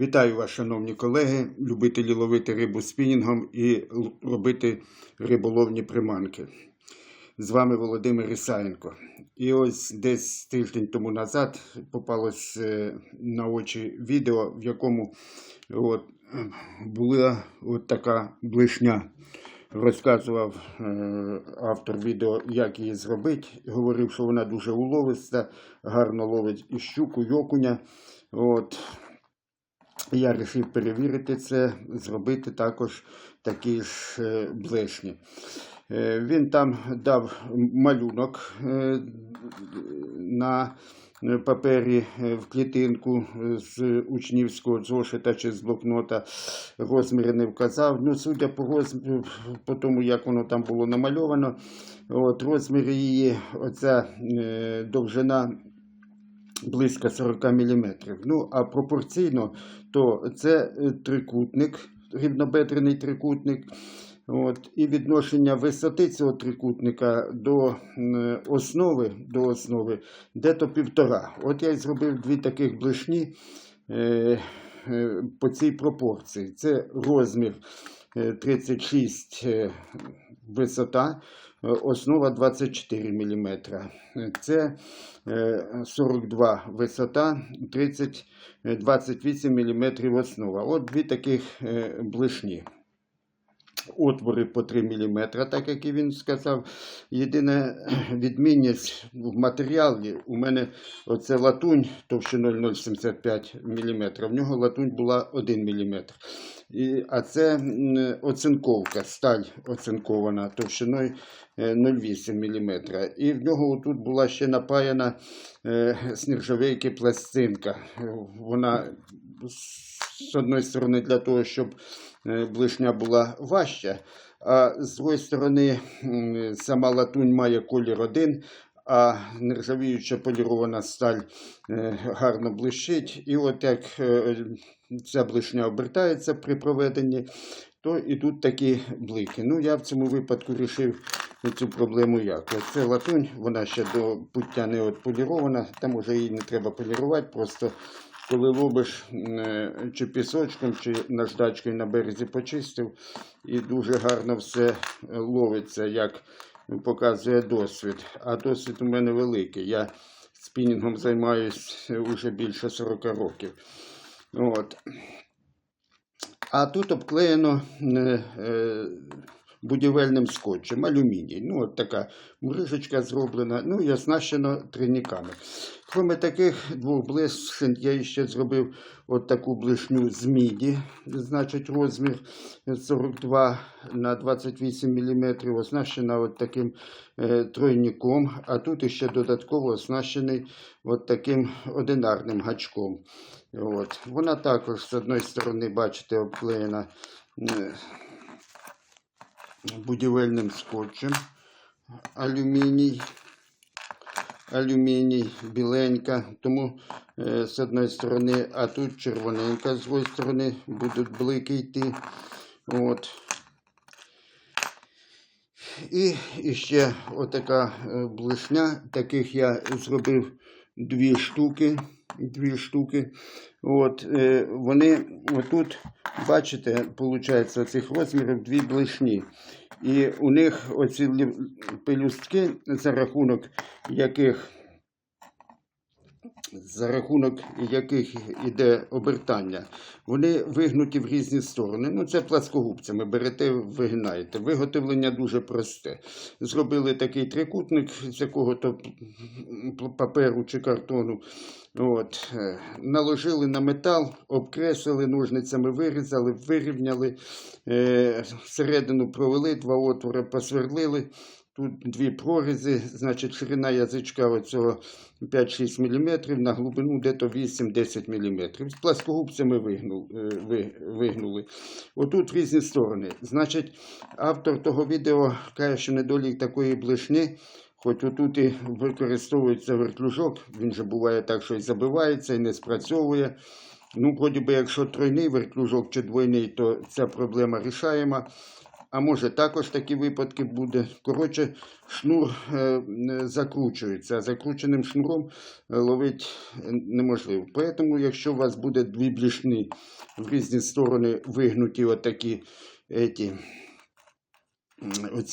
Вітаю вас, шановні колеги, любителі ловити рибу спінінгом і робити риболовні приманки. З вами Володимир Ісаєнко. І ось десь тиждень тому назад попалось е, на очі відео, в якому от, була от така блишня. Розказував е, автор відео, як її зробити. Говорив, що вона дуже уловиста, гарно ловить і щуку, і окуня. От. Я вирішив перевірити це, зробити також такі ж е, блешні. Е, Він там дав малюнок е, на папері в клітинку з учнівського зошита чи з блокнота. Розміри не вказав. Ну, судя по, розміру, по тому, як воно там було намальовано, от, розміри її, оця довжина близько 40 мм. Ну, а пропорційно, то це е, трикутник, рівнобедрений трикутник. От, і відношення висоти цього трикутника до основи, до основи де-то півтора. От я й зробив дві таких блишні е, е, по цій пропорції. Це розмір 36 е, висота, е, основа 24 мм. Це е, 42 висота, 30, е, 28 мм основа. От дві таких е, блишні. Отвори по 3 мм, так як і він сказав. Єдина відмінність в матеріалі у мене оце латунь товщиною 0,75 мм. В нього латунь була 1 мм. І, а це оцинковка, сталь оцинкована товщиною е, 0,8 мм. І в нього тут була ще напаяна е, з пластинка. Вона з одної сторони для того, щоб е, блишня була важча, а з другої сторони сама латунь має колір один, а нержавіюча полірована сталь е, гарно блищить. І от як е, ця блишня обертається при проведенні, то і тут такі блики. Ну, я в цьому випадку вирішив цю проблему як. Це латунь, вона ще до пуття не от полірована, там уже її не треба полірувати, просто коли ловиш е, чи пісочком, чи наждачкою на березі почистив, і дуже гарно все е, ловиться, як показує досвід. А досвід у мене великий. Я спінінгом займаюся вже більше 40 років. От. А тут обклеєно е, е, будівельним скотчем, алюміній. Ну, от така мрижечка зроблена, ну і оснащено триніками. Кроме таких двох блишень, я ще зробив от таку блишню з міді, значить розмір 42 на 28 мм, оснащена от таким е, тройником, а тут ще додатково оснащений от таким одинарним гачком. От. Вона також з одної сторони, бачите, обклеєна е, будівельним скотчем алюміній. Алюміній біленька, тому е, з одної сторони, а тут червоненька, з другої сторони будуть блики йти. От. І, і ще отака е, блишня. Таких я зробив дві штуки. Дві штуки. От, е, вони отут, бачите, виходить, цих розмірів дві блишні. І у них оці пелюстки, за рахунок яких за рахунок яких іде обертання, вони вигнуті в різні сторони. Ну, це пласкогубцями берете, вигинаєте. Виготовлення дуже просте. Зробили такий трикутник з якого-то паперу чи картону. От. е, Наложили на метал, обкреслили, ножницями вирізали, вирівняли, е, всередину провели, два отвори посверлили. Тут дві прорізи, значить ширина язичка оцього 5-6 мм, на глибину дето 8-10 мм. З пласкогубцями е, ви- вигнули. Отут різні сторони. Значить, автор того відео каже, що недолік такої блишні, хоч отут і використовується вертлюжок, він же буває так, що і забивається, і не спрацьовує. Ну, вроді би, якщо тройний вертлюжок чи двойний, то ця проблема рішаєма. А може також такі випадки буде. Коротше, шнур е, е, закручується, а закрученим шнуром ловить ловити неможливо. Тому, якщо у вас буде дві блішні в різні сторони вигнуті отакі еті,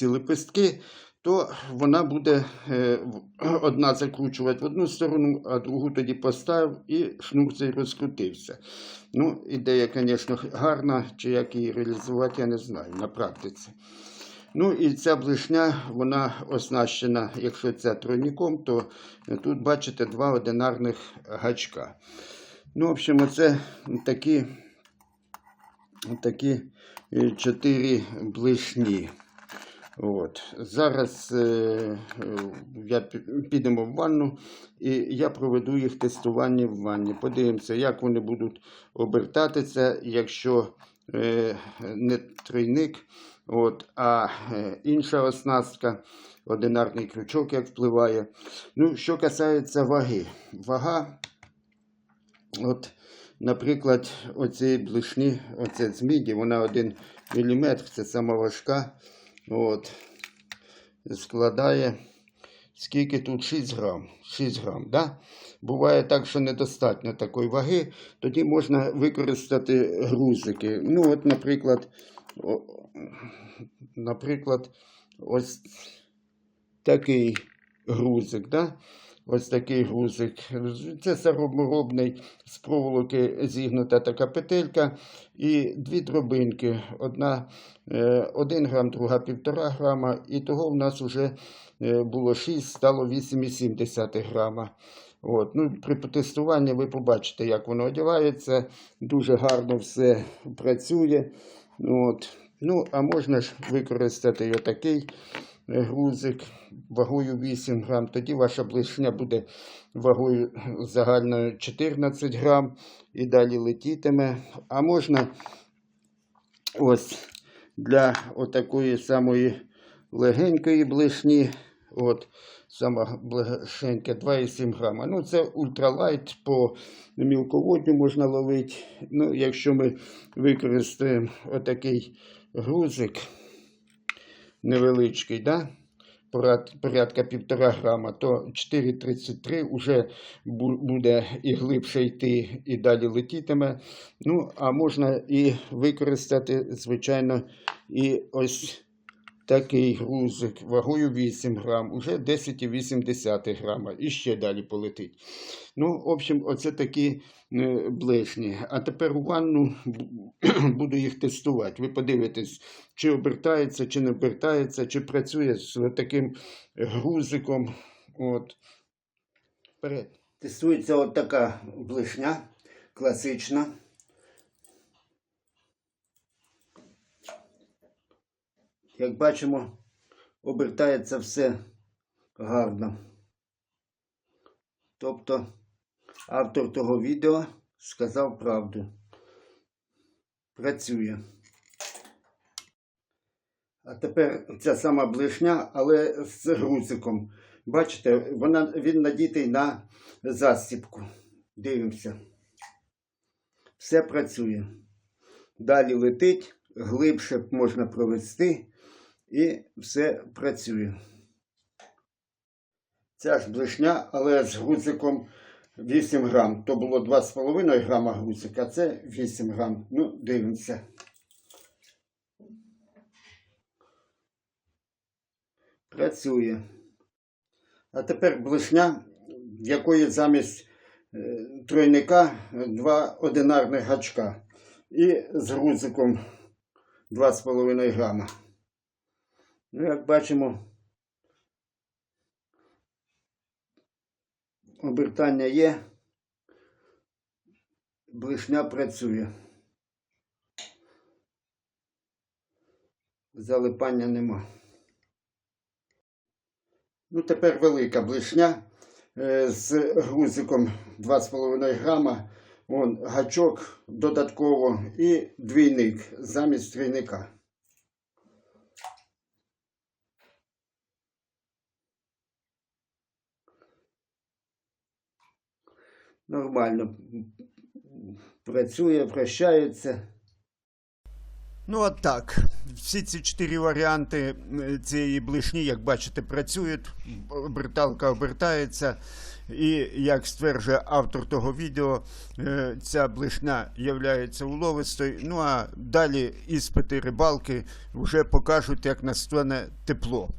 лепестки, то вона буде е, одна закручувати в одну сторону, а другу тоді поставив і шнур цей розкрутився. Ну, ідея, звісно, гарна, чи як її реалізувати, я не знаю на практиці. Ну і ця блишня, вона оснащена, якщо це тройником, то тут бачите два одинарних гачка. Ну, в общем, оце такі, такі е, чотири блишні. От. Зараз е, е, я підемо в ванну і я проведу їх тестування в ванні. Подивимося, як вони будуть обертатися, якщо е, не тройник, от, а е, інша оснастка, одинарний крючок, як впливає. Ну, що касається ваги. Вага, от, наприклад, оцієї блишні, оце з міді, вона 1 мм, це сама важка. От, складає скільки тут 6 грам. 6 грам, да? Буває так, що недостатньо такої ваги, тоді можна використати грузики. Ну, от, наприклад, о, наприклад, ось такий грузик, да? Ось такий грузик. Це саморобний з проволоки зігнута така петелька і дві дробинки. Одна е, 1 грам, друга 1,5 грама. І того в нас вже е, було 6, стало 8,7 грама. От. Ну, при тестуванні ви побачите, як воно одягається. Дуже гарно все працює. От. Ну, а можна ж використати отакий грузик вагою 8 грам. Тоді ваша блишня буде вагою загальною 14 грам і далі летітиме. А можна ось для отакої самої легенької блишні. От, сама блишенька 2,7 грама. Ну, це ультралайт по мілководню можна ловити. Ну, якщо ми використаємо отакий грузик невеличкий, да? порядка півтора грама, то 4,33 вже буде і глибше йти, і далі летітиме. Ну, а можна і використати, звичайно, і ось такий грузик вагою 8 грам, уже 10,8 грама, і ще далі полетить. Ну, в общем, оце такі е, блешні. А тепер у ванну буду їх тестувати. Ви подивитесь, чи обертається, чи не обертається, чи працює з таким грузиком. От. Вперед. Тестується от така блешня, класична. Як бачимо, обертається все гарно. Тобто автор того відео сказав правду. Працює. А тепер ця сама блишня, але з грузиком. Бачите, вона, він надітий на застіпку. Дивимося. Все працює. Далі летить, глибше можна провести і все працює. Ця ж блишня, але з грузиком 8 грам. То було 2,5 грама грузик, а це 8 грам. Ну, дивимося. Працює. А тепер блишня, в якої замість е, тройника два одинарних гачка. І з грузиком 2,5 грама. Ну, як бачимо, обертання є, блишня працює. Залипання нема. Ну, тепер велика блишня е, з грузиком 2,5 грама. Вон гачок додатково і двійник замість трійника. Нормально працює, вращається. Ну, от так. Всі ці чотири варіанти е, цієї блишні, як бачите, працюють. Оберталка обертається. І як стверджує автор того відео, е, ця блишня є уловистою. Ну а далі іспити рибалки вже покажуть, як настане тепло.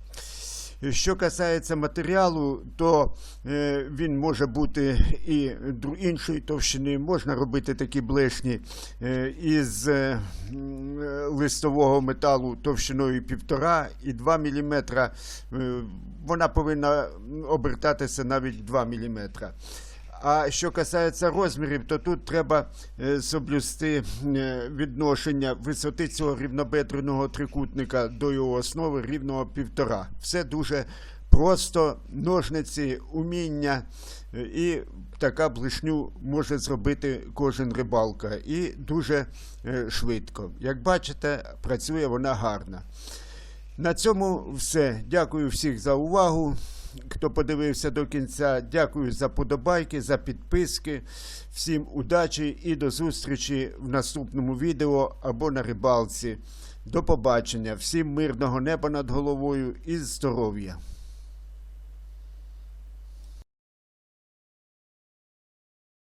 Що касається матеріалу, то е, він може бути і іншої товщини. Можна робити такі блешні е, із е, е, листового металу товщиною 1,5 і 2 мм. Е, вона повинна обертатися навіть 2 мм. А що касається розмірів, то тут треба е, соблюсти е, відношення висоти цього рівнобедреного трикутника до його основи рівного півтора. Все дуже просто, ножниці, уміння, е, і така блишню може зробити кожен рибалка. І дуже швидко. Як бачите, працює вона гарно. На цьому все. Дякую всіх за увагу. Хто подивився до кінця, дякую за подобайки, за підписки. Всім удачі і до зустрічі в наступному відео або на рибалці. До побачення, всім мирного неба над головою і здоров'я!